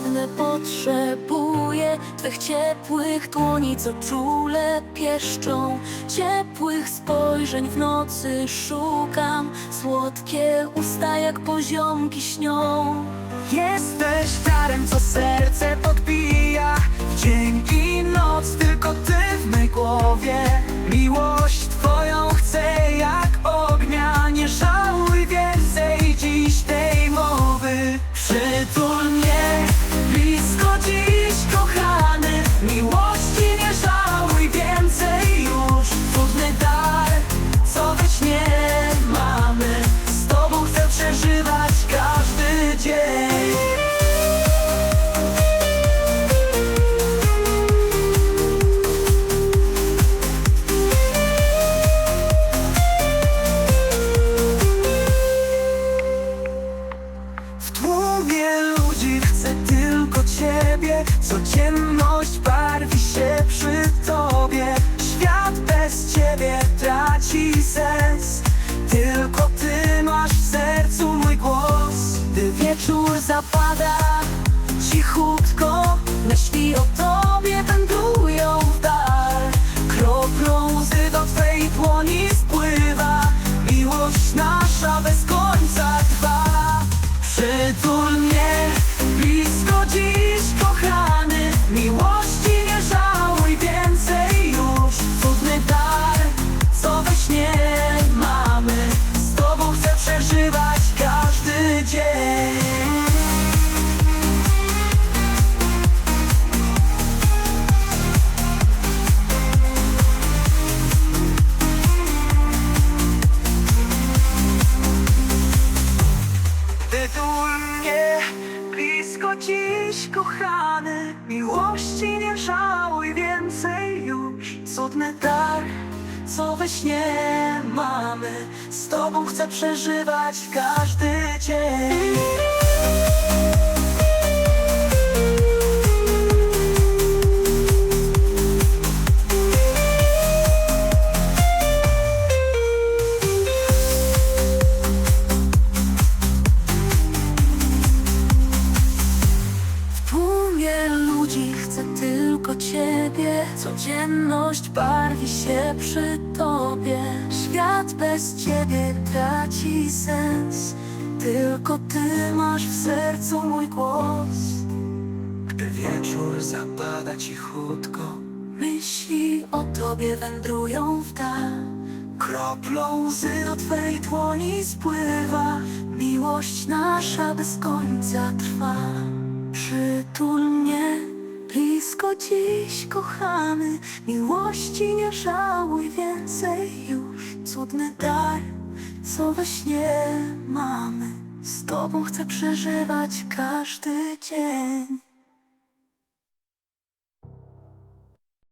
pragnę, potrzebuję Twych ciepłych dłoni, co czule pieszczą. Ciepłych spojrzeń w nocy szukam Słodkie usta jak poziomki śnią. Jesteś darem, co serce podbija W ciebie. Codzienność barwi się przy tobie. Świat bez ciebie traci sens. Tylko ty masz w sercu mój głos. Gdy wieczór zapada cichutko Myśli o tobie wędrują w dal. Kroplą łzy do twej dłoni spływa. Miłość nasza bez dziś, kochany Miłości nie żałuj więcej już. Cudny dar, co we śnie mamy Z tobą chcę przeżywać każdy dzień ciebie. Codzienność barwi się przy tobie. Świat bez ciebie traci sens. Tylko ty masz w sercu mój głos. Gdy wieczór zapada cichutko Myśli o tobie wędrują w dal. Kroplą łzy Do twej dłoni spływa. Miłość nasza bez końca trwa. Przytul mnie blisko dziś, kochany Miłości nie żałuj więcej już Cudny dar, co we śnie mamy. Z tobą chcę przeżywać każdy dzień